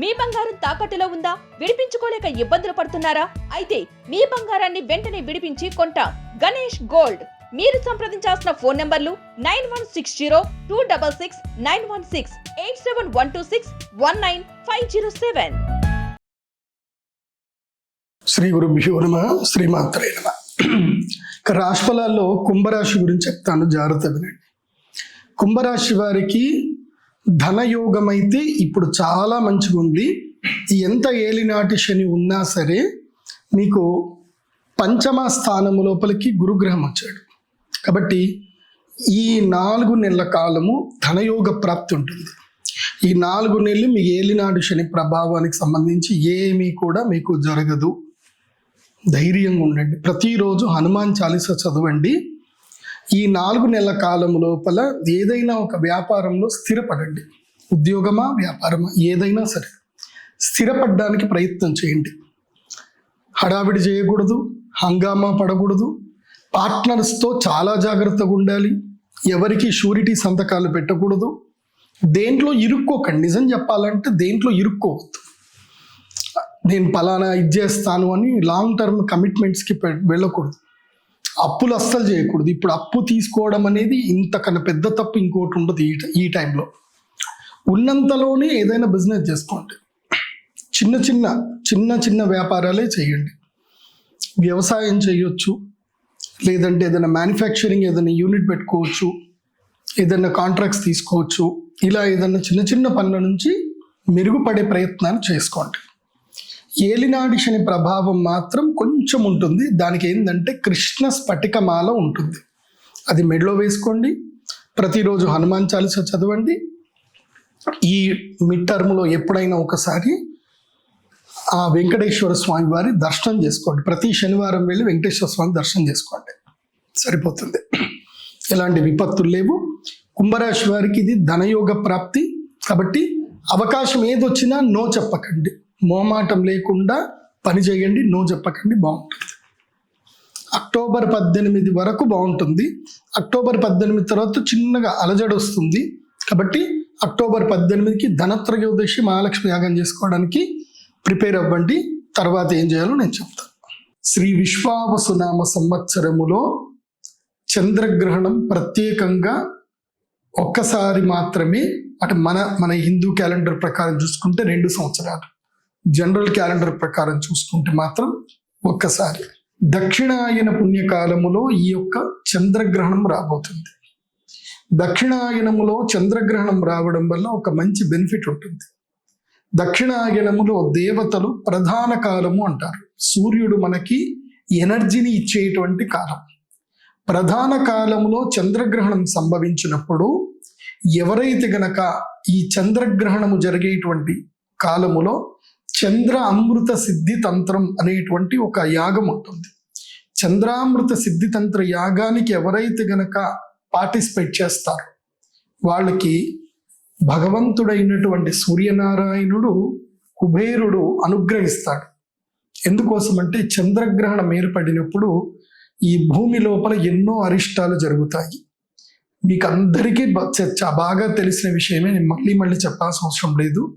మీ బంగారం తాకట్టులో ఉందా? విడిపించుకోలేక ఇబ్బందులు పడుతున్నారా? అయితే మీ బంగారాన్ని వెంటనే విడిపించి కొంట. గణేష్ గోల్డ్. మీరు సంప్రదించాల్సిన ఫోన్ నంబర్లు nine one six zero two double six nine one six eight seven one two six one nine five zero seven. Shri గురుభ్యో నమ శ్రీమాత్రే నమ. ఇక రాశి ఫలాల్లో కుంభరాశి గురించి చెప్తాను జాగ్రత్త వినండి. కుంభరాశి వారికి ధనయోగం అయితే ఇప్పుడు చాలా మంచిగా ఉంది ఎంత ఏలినాటి శని ఉన్నా సరే మీకు పంచమ స్థానము లోపలికి గురుగ్రహం వచ్చాడు. కాబట్టి ఈ నాలుగు నెలల కాలము ధనయోగ ప్రాప్తి ఉంటుంది. ఈ నాలుగు నెలలు మీ ఏలినాడు శని ప్రభావానికి సంబంధించి ఏమీ కూడా మీకు జరగదు. ధైర్యంగా ఉండండి. ప్రతిరోజు హనుమాన్ చాలీస చదవండి. ఈ నాలుగు నెలల కాలం లోపల ఏదైనా ఒక వ్యాపారంలో స్థిరపడండి. ఉద్యోగమా వ్యాపారమా ఏదైనా సరే స్థిరపడడానికి ప్రయత్నం చేయండి. హడావిడి చేయకూడదు హంగామా పడకూడదు. పార్ట్నర్స్తో చాలా జాగ్రత్తగా ఉండాలి. ఎవరికి షూరిటీ సంతకాలు పెట్టకూడదు. దేంట్లో ఇరుక్కోకండి. నిజం చెప్పాలంటే దేంట్లో ఇరుక్కోవద్దు. నేను పలానా ఇది చేస్తాను అని లాంగ్ టర్మ్ కమిట్మెంట్స్కి పె- వెళ్ళకూడదు. అప్పులు అస్సలు చేయకూడదు. ఇప్పుడు అప్పు తీసుకోవడం అనేది ఇంతకన్నా పెద్ద తప్పు ఇంకోటి ఉండదు ఈ ఈ టైంలో. ఉన్నంతలోనే ఏదైనా బిజినెస్ చేసుకోండి. చిన్న చిన్న చిన్న చిన్న వ్యాపారాలే చేయండి. వ్యవసాయం చేయొచ్చు. లేదంటే ఏదైనా మ్యానుఫ్యాక్చరింగ్ ఏదైనా యూనిట్ పెట్టుకోవచ్చు. ఏదైనా కాంట్రాక్ట్స్ తీసుకోవచ్చు. ఇలా ఏదైనా చిన్న చిన్న పనుల నుంచి మెరుగుపడే ప్రయత్నాలు చేసుకోండి. ఏలినాడి శని ప్రభావం మాత్రం కొంచెం ఉంటుంది. దానికి ఏంటంటే కృష్ణ స్ఫటికమాల ఉంటుంది. అది మెడలో వేసుకోండి. ప్రతిరోజు హనుమాన్ చాలీస చదవండి. ఈ మిడ్ టర్మ్లో ఎప్పుడైనా ఒకసారి ఆ వెంకటేశ్వర స్వామి వారి దర్శనం చేసుకోండి. ప్రతి శనివారం వెళ్ళి వెంకటేశ్వర స్వామి దర్శనం చేసుకోండి. సరిపోతుంది. ఎలాంటి విపత్తులు లేవు. కుంభరాశి వారికి ఇది ధనయోగ ప్రాప్తి. కాబట్టి అవకాశం ఏదొచ్చినా నో చెప్పకండి. మోమాటం లేకుండా పని చేయండి నో చెప్పకండి బాగుంటుంది. అక్టోబర్ పద్దెనిమిది వరకు బాగుంటుంది. అక్టోబర్ పద్దెనిమిది తర్వాత చిన్నగా అలజడి వస్తుంది. కాబట్టి అక్టోబర్ పద్దెనిమిదికి ధనత్రయోదశి మహాలక్ష్మి యాగం చేసుకోవడానికి ప్రిపేర్ అవ్వండి. తర్వాత ఏం చేయాలో నేను చెప్తాను శ్రీ విశ్వావసునామ సంవత్సరములో చంద్రగ్రహణం ప్రత్యేకంగా ఒక్కసారి మాత్రమే అంటే మన మన హిందూ క్యాలెండర్ ప్రకారం చూసుకుంటే రెండు సంవత్సరాలు. జనరల్ క్యాలెండర్ ప్రకారం చూసుకుంటే మాత్రం ఒక్కసారి దక్షిణాయన పుణ్యకాలములో ఈ యొక్క చంద్రగ్రహణం రాబోతుంది. దక్షిణాయనములో చంద్రగ్రహణం రావడం వల్ల ఒక మంచి బెనిఫిట్ ఉంటుంది. దక్షిణాయనములో దేవతలు ప్రధాన కాలము అంటారు. సూర్యుడు మనకి ఎనర్జీని ఇచ్చేటువంటి కాలం. ప్రధాన కాలంలో చంద్రగ్రహణం సంభవించినప్పుడు ఎవరైతే గనక ఈ చంద్రగ్రహణము జరిగేటువంటి కాలములో చంద్ర అమృత సిద్ధి తంత్రం అనేటువంటి ఒక యాగం ఉంటుంది. చంద్రామృత సిద్ధి తంత్ర యాగానికి ఎవరైతే గనక పార్టిసిపేట్ చేస్తారో వాళ్ళకి భగవంతుడైనటువంటి సూర్యనారాయణుడు కుబేరుడు అనుగ్రహిస్తాడు. ఎందుకోసమంటే చంద్రగ్రహణం ఏర్పడినప్పుడు ఈ భూమి లోపల ఎన్నో అరిష్టాలు జరుగుతాయి. మీకు అందరికీ బాగా తెలిసిన విషయమే నేను మళ్ళీ మళ్ళీ చెప్పాల్సిన అవసరం లేదు.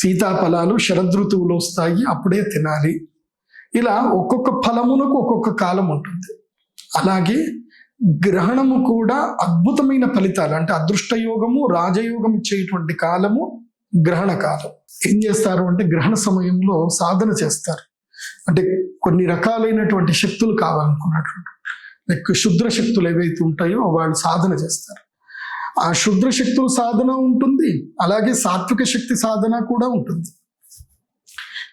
సీతాఫలాలు శరదృతువులో వస్తాయి అప్పుడే తినాలి. ఇలా ఒక్కొక్క ఫలమునకు ఒక్కొక్క కాలం ఉంటుంది. అలాగే గ్రహణము కూడా అద్భుతమైన ఫలితాలు అంటే అదృష్టయోగము రాజయోగం ఇచ్చేటువంటి కాలము గ్రహణ కాలం. ఏం చేస్తారు అంటే గ్రహణ సమయంలో సాధన చేస్తారు. అంటే కొన్ని రకాలైనటువంటి శక్తులు కావాలనుకున్నటువంటి లైక్ శుద్ర శక్తులు ఏవైతే ఉంటాయో వాళ్ళు సాధన చేస్తారు. ఆ శుద్ర శక్తుల సాధన ఉంటుంది అలాగే సాత్విక శక్తి సాధన కూడా ఉంటుంది.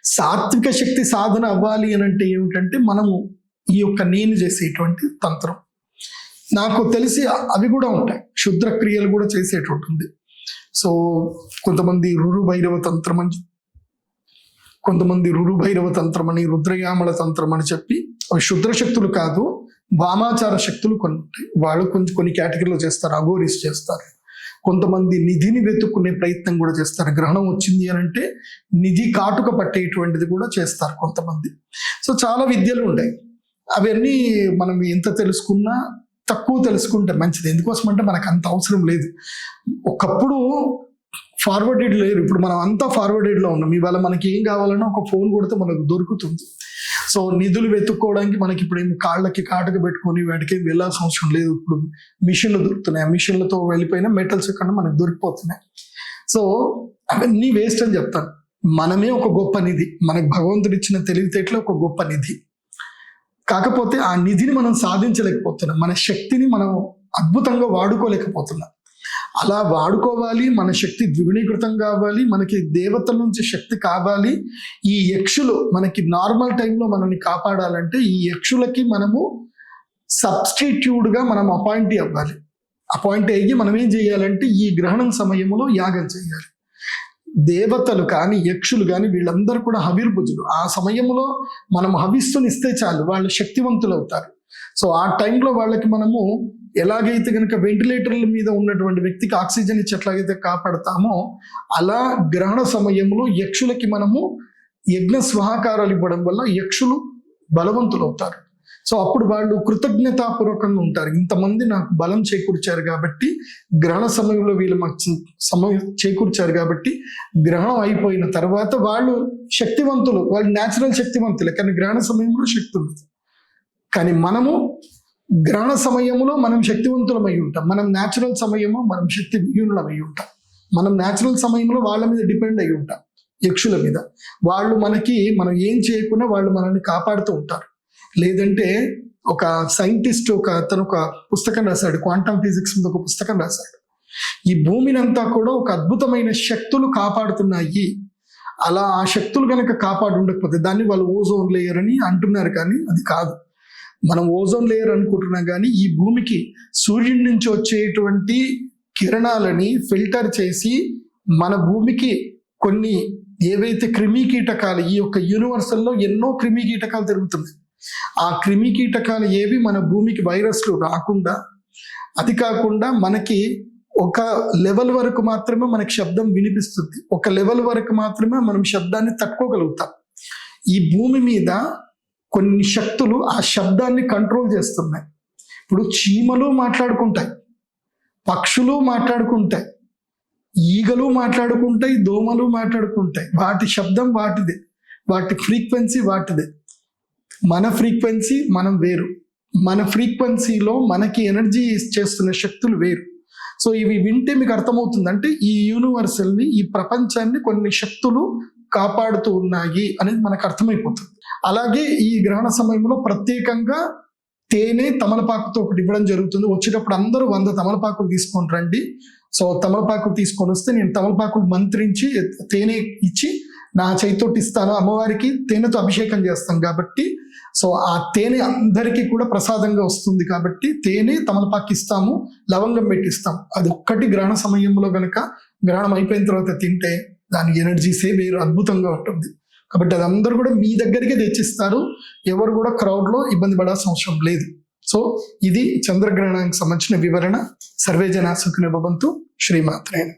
సాత్విక శక్తి సాధన అవ్వాలి అని అంటే ఏమిటంటే మనము ఈ యొక్క నేను చేసేటువంటి తంత్రం. నాకు తెలిసి అవి కూడా ఉంటాయి శుద్రక్రియలు క్రియలు కూడా చేసేటువంటి సో కొంతమంది రురు భైరవ తంత్రం అని కొంతమంది రురు భైరవ తంత్రం అని రుద్రయామల తంత్రం అని చెప్పి అవి శుద్ర శక్తులు కాదు వామాచార శక్తులు కొన్ని వాళ్ళు కొంచెం కొన్ని కేటగిరీలో చేస్తారు అగోరీస్ చేస్తారు. కొంతమంది నిధిని వెతుక్కునే ప్రయత్నం కూడా చేస్తారు. గ్రహణం వచ్చింది అని అంటే నిధి కాటుక పట్టేటువంటిది కూడా చేస్తారు కొంతమంది. సో చాలా విద్యలు ఉంటాయి. అవన్నీ మనం ఎంత తెలుసుకున్నా తక్కువ తెలుసుకుంటే మంచిది. ఎందుకోసం అంటే మనకు అంత అవసరం లేదు. ఒకప్పుడు ఫార్వర్డెడ్ లేరు. ఇప్పుడు మనం అంతా ఫార్వర్డెడ్లో ఉన్నాం. ఇవాళ మనకి ఏం కావాలన్నా ఒక ఫోన్ కొడితే మనకు దొరుకుతుంది. సో నిధులు వెతుక్కోవడానికి మనకి ఇప్పుడు ఏం కాళ్ళకి కాటకు పెట్టుకొని వాటికి ఏం వెళ్ళాల్సిన అవసరం లేదు. ఇప్పుడు మిషన్లు దొరుకుతున్నాయి. ఆ మిషన్లతో వెళ్ళిపోయిన మెటల్స్ కన్నా మనకు దొరికిపోతున్నాయి. సో అవన్నీ వేస్ట్ అని చెప్తాను మనమే ఒక గొప్ప నిధి. మనకు భగవంతుడు ఇచ్చిన తెలివితేటలో ఒక గొప్ప నిధి. కాకపోతే ఆ నిధిని మనం సాధించలేకపోతున్నాం. మన శక్తిని మనం అద్భుతంగా వాడుకోలేకపోతున్నాం. అలా వాడుకోవాలి మన శక్తి ద్విగుణీకృతం కావాలి మనకి దేవతల నుంచి శక్తి కావాలి. ఈ యక్షులు మనకి నార్మల్ టైంలో మనల్ని కాపాడాలంటే ఈ యక్షులకి మనము సబ్స్టిట్యూడ్గా మనం అపాయింట్ అవ్వాలి. అపాయింట్ అయ్యి మనం ఏం చేయాలంటే ఈ గ్రహణం సమయంలో యాగం చేయాలి. దేవతలు కానీ యక్షులు కానీ వీళ్ళందరూ కూడా హవిర్భుజులు ఆ సమయంలో మనం హవిస్సునిస్తే చాలు వాళ్ళు శక్తివంతులు అవుతారు సో ఆ టైంలో వాళ్ళకి మనము ఎలాగైతే కనుక వెంటిలేటర్ల మీద ఉన్నటువంటి వ్యక్తికి ఆక్సిజన్ ఇచ్చి ఎట్లాగైతే కాపాడతామో అలా గ్రహణ సమయంలో యక్షులకి మనము యజ్ఞ స్వాహకారాలు ఇవ్వడం వల్ల యక్షులు బలవంతులు అవుతారు. సో అప్పుడు వాళ్ళు కృతజ్ఞతాపూర్వకంగా ఉంటారు. ఇంతమంది నాకు బలం చేకూర్చారు కాబట్టి గ్రహణ సమయంలో వీళ్ళు మాకు సమయం చేకూర్చారు కాబట్టి గ్రహణం అయిపోయిన తర్వాత వాళ్ళు శక్తివంతులు వాళ్ళు న్యాచురల్ శక్తివంతులే. కానీ గ్రహణ సమయంలో శక్తి కానీ మనము గ్రహణ సమయంలో మనం శక్తివంతులమై ఉంటాం. మనం న్యాచురల్ సమయము మనం శక్తి విహీనులమై ఉంటాం. మనం న్యాచురల్ సమయంలో వాళ్ళ మీద డిపెండ్ అయి ఉంటాం. యక్షుల మీద. వాళ్ళు మనకి మనం ఏం చేయకుండా వాళ్ళు మనల్ని కాపాడుతూ ఉంటారు. లేదంటే ఒక సైంటిస్ట్ ఒక అతను ఒక పుస్తకం రాశాడు. క్వాంటమ్ ఫిజిక్స్ మీద ఒక పుస్తకం రాశాడు. ఈ భూమిని అంతా కూడా ఒక అద్భుతమైన శక్తులు కాపాడుతున్నాయి. అలా ఆ శక్తులు కనుక కాపాడు ఉండకపోతే దాన్ని వాళ్ళు ఓజోన్ లేయర్ అని అంటున్నారు కానీ అది కాదు. మనం ఓజోన్ లేయర్ అనుకుంటున్నాం కానీ ఈ భూమికి సూర్యుడి నుంచి వచ్చేటువంటి కిరణాలని ఫిల్టర్ చేసి మన భూమికి కొన్ని ఏవైతే క్రిమి కీటకాలు ఈ యొక్క యూనివర్సల్లో ఎన్నో క్రిమి కీటకాలు తిరుగుతున్నాయి ఆ క్రిమి కీటకాలు ఏవి మన భూమికి వైరస్లు రాకుండా అది కాకుండా మనకి ఒక లెవెల్ వరకు మాత్రమే మనకి శబ్దం వినిపిస్తుంది. ఒక లెవెల్ వరకు మాత్రమే మనం శబ్దాన్ని తట్టుకోగలుగుతాం. ఈ భూమి మీద కొన్ని శక్తులు ఆ శబ్దాన్ని కంట్రోల్ చేస్తున్నాయి. ఇప్పుడు చీమలు మాట్లాడుకుంటాయి పక్షులు మాట్లాడుకుంటాయి ఈగలు మాట్లాడుకుంటాయి దోమలు మాట్లాడుకుంటాయి. వాటి శబ్దం వాటిదే వాటి ఫ్రీక్వెన్సీ వాటిదే. మన ఫ్రీక్వెన్సీ మనం వేరు. మన ఫ్రీక్వెన్సీలో మనకి ఎనర్జీ చేస్తున్న శక్తులు వేరు. సో ఇవి వింటే మీకు అర్థమవుతుందంటే ఈ యూనివర్సల్ని ఈ ప్రపంచాన్ని కొన్ని శక్తులు కాపాడుతూ ఉన్నాయి అనేది మనకు అర్థమైపోతుంది. అలాగే ఈ గ్రహణ సమయంలో ప్రత్యేకంగా తేనె తమలపాకుతో ఒకటి ఇవ్వడం జరుగుతుంది. వచ్చేటప్పుడు అందరూ వంద తమలపాకులు తీసుకొని రండి. సో తమలపాకులు తీసుకొని వస్తే నేను తమలపాకులు మంత్రించి తేనె ఇచ్చి నా చేతితోటి ఇస్తాను. అమ్మవారికి తేనెతో అభిషేకం చేస్తాం కాబట్టి సో ఆ తేనె అందరికీ కూడా ప్రసాదంగా వస్తుంది కాబట్టి తేనె తమలపాకు ఇస్తాము లవంగం పెట్టిస్తాం. అది ఒక్కటి గ్రహణ సమయంలో గనక గ్రహణం అయిపోయిన తర్వాత తింటే దాని ఎనర్జీసే వేరు అద్భుతంగా ఉంటుంది. కాబట్టి అది అందరూ కూడా మీ దగ్గరికే తెచ్చిస్తారు. ఎవరు కూడా క్రౌడ్లో ఇబ్బంది పడాల్సిన అవసరం లేదు. సో ఇది చంద్రగ్రహణానికి సంబంధించిన వివరణ. సర్వేజన సుఖిన భవంతు. శ్రీమాత్రేణ